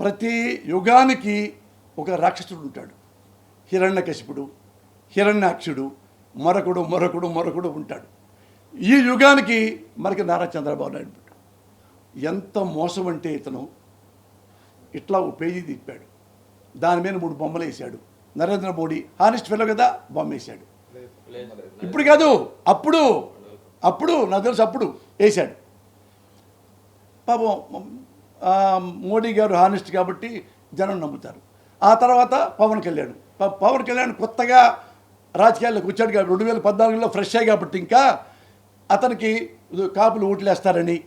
ప్రతి యుగానికి ఒక రాక్షసుడు ఉంటాడు. హిరణ్యకశిపుడు హిరణ్యాక్షుడు మరొకడు మరొకడు మరొకడు ఉంటాడు. ఈ యుగానికి మనకి నారా చంద్రబాబు నాయుడు ఎంత మోసం అంటే ఇతను ఇట్లా ఒక పేజీ తిప్పాడు. దాని మీద మూడు బొమ్మలు వేసాడు నరేంద్ర మోడీ హానెస్ట్ ఫెలో కదా? బొమ్మ వేసాడు ఇప్పుడు కాదు అప్పుడు అప్పుడు నాకు తెలుసు అప్పుడు వేశాడు. పాపం మోడీ గారు హానెస్ట్ కాబట్టి జనం నమ్ముతారు. ఆ తర్వాత పవన్ కళ్యాణ్. పవన్ కళ్యాణ్ కొత్తగా రాజకీయాల్లోకి వచ్చాడు కాబట్టి రెండు వేల పద్నాలుగులో ఫ్రెష్ అయ్యి కాబట్టి ఇంకా అతనికి కాపులు ఓట్లేస్తారని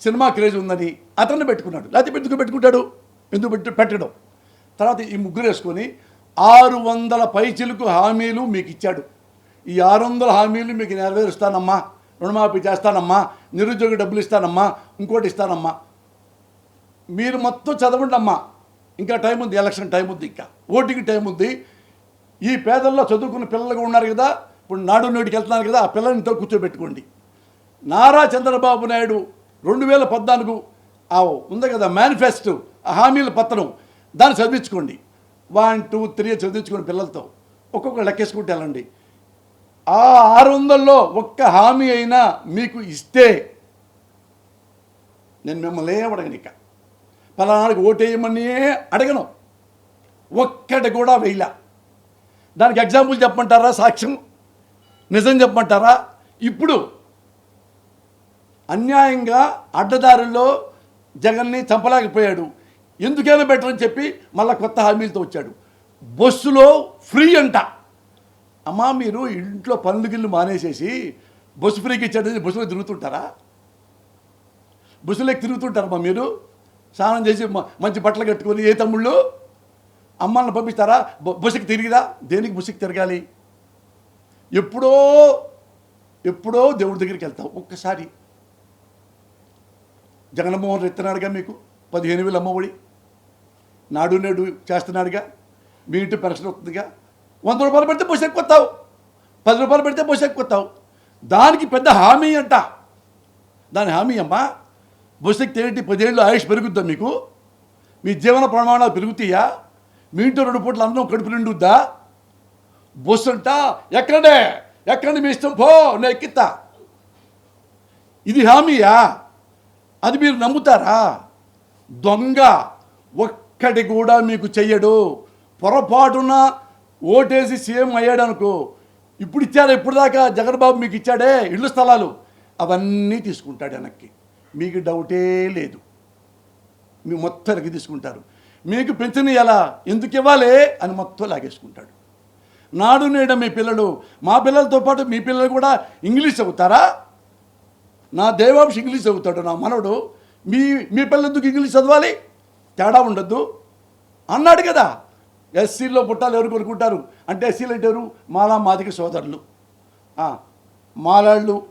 సినిమా క్రేజ్ ఉందని అతన్ని పెట్టుకున్నాడు. లేకపోతే ఎందుకు పెట్టుకుంటాడు? ఎందుకు పెట్టు పెట్టడం. తర్వాత ఈ ముగ్గురు వేసుకొని ఆరు వందల పైచిలకు హామీలు మీకు ఇచ్చాడు. ఈ ఆరు వందల హామీలు మీకు నెరవేరుస్తానమ్మా. రుణమాఫీ చేస్తానమ్మా. నిరుద్యోగ డబ్బులు ఇస్తానమ్మా. ఇంకోటి ఇస్తానమ్మా. మీరు మొత్తం చదవండి అమ్మా. ఇంకా టైం ఉంది ఎలక్షన్ టైం ఉంది ఇంకా. ఓటింగ్ టైం ఉంది. ఈ పేదల్లో చదువుకున్న పిల్లలు ఉన్నారు కదా ఇప్పుడు నాడు నేటికి వెళ్తున్నారు కదా ఆ పిల్లలతో కూర్చోబెట్టుకోండి. నారా చంద్రబాబు నాయుడు రెండు వేల పద్నాలుగు ఆ ఉంది కదా మేనిఫెస్టో ఆ హామీల పత్రం దాన్ని చదివించుకోండి. వన్ టూ త్రీ చదివించుకోండి పిల్లలతో. ఒక్కొక్క లెక్కేసుకుంటూ వెళ్ళండి. ఆ ఆరు వందల్లో ఒక్క హామీ అయినా మీకు ఇస్తే నేను మిమ్మల్ని ఏం అడగను ఓటేయమని అడగను. ఒక్కటి కూడా వేయలే. దానికి ఎగ్జాంపుల్ చెప్పమంటారా సాక్ష్యం? నిజం చెప్పమంటారా? ఇప్పుడు అన్యాయంగా అడ్డదారుల్లో జగన్ని చంపలేకపోయాడు. ఎందుకైనా బెటర్ అని చెప్పి మళ్ళీ కొత్త హామీలతో వచ్చాడు. బస్సులో ఫ్రీ అంట. అమ్మా మీరు ఇంట్లో పనులు గిల్లు మానేసేసి బస్సు ఫ్రీకి ఇచ్చాడని బస్సులో తిరుగుతుంటారా? బస్సులోకి తిరుగుతుంటారమ్మా మీరు? స్నానం చేసి మంచి బట్టలు కట్టుకొని ఏ తమ్ముళ్ళు? అమ్మల్ని పంపిస్తారా? బుసికి తిరిగిరా దేనికి బుసికి తిరగాలి? ఎప్పుడో ఎప్పుడో దేవుడి దగ్గరికి వెళ్తాం ఒక్కసారి. జగన్మోహన్ ఎత్తున్నాడుగా మీకు పదిహేను వేలు అమ్మఒడి. నాడు నేడు చేస్తున్నాడుగా మీ ఇంటి పెన్షన్ వస్తుందిగా. వంద రూపాయలు పెడితే బస్సు ఎక్కుతావు పది రూపాయలు పెడితే బస్సు ఎక్కుతావు. దానికి పెద్ద హామీ అంట. దాని హామీ అమ్మా బస్సుకి ఎక్కితే ఏంటి? పదిహేళ్ళు ఆయుష్ పెరుగుద్దా మీకు? మీ జీవన ప్రమాణాలు పెరుగుతాయా? మీ ఇంట్లో రెండు పూట్ల అన్నం కడుపు నిండుద్దా? బస్సు అంట ఎక్కడే ఎక్కడ మీ ఇష్టం? పో నేను ఎక్కిస్తా ఇది హామీయా? అది మీరు నమ్ముతారా? దొంగ ఒక్కటి కూడా మీకు చెయ్యడు. పొరపాటున ఓటేసి సీఎం అయ్యాడు అనుకో ఇప్పుడు ఇచ్చారు? ఇప్పుడు దాకా జగన్ బాబు మీకు ఇచ్చాడే ఇళ్ళు స్థలాలు. అవన్నీ తీసుకుంటాడు వెనక్కి. మీకు డౌటే లేదు. మీ మొత్తం వెనక్కి తీసుకుంటారు. మీకు పెన్షన్ ఎలా ఎందుకు ఇవ్వాలి? అని మొత్తం లాగేసుకుంటాడు. నాడు నేడ మీ పిల్లలు మా పిల్లలతో పాటు మీ పిల్లలు కూడా ఇంగ్లీష్ చదువుతారా? నా దేవాంశ ఇంగ్లీష్ చదువుతాడు నా మనవడు. మీ మీ పిల్లలు ఎందుకు ఇంగ్లీష్ చదవాలి? తేడా ఉండద్దు. అన్నాడు కదా. ఎస్సీలో పుట్టాలు ఎవరు కొనుక్కుంటారు? అంటే ఎస్సీలు అంటే ఎవరు? మాలా మాదిక సోదరులు. మాలాళ్ళు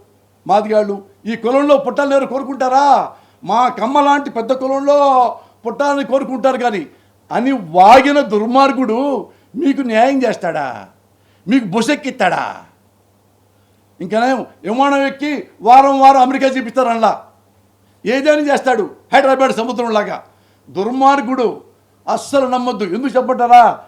మాదిగాళ్ళు ఈ కులంలో పుట్టాలని ఎవరు కోరుకుంటారా? మా కమ్మ లాంటి పెద్ద కులంలో పుట్టాలని కోరుకుంటారు కానీ అని వాగిన దుర్మార్గుడు మీకు న్యాయం చేస్తాడా? మీకు బుసెక్కిస్తాడా? ఇంకనే విమానం ఎక్కి వారం వారం అమెరికా చూపిస్తారు ఏదైనా చేస్తాడు? హైదరాబాద్ సముద్రంలాగా దుర్మార్గుడు అస్సలు నమ్మొద్దు. ఎందుకు చెప్పంటారా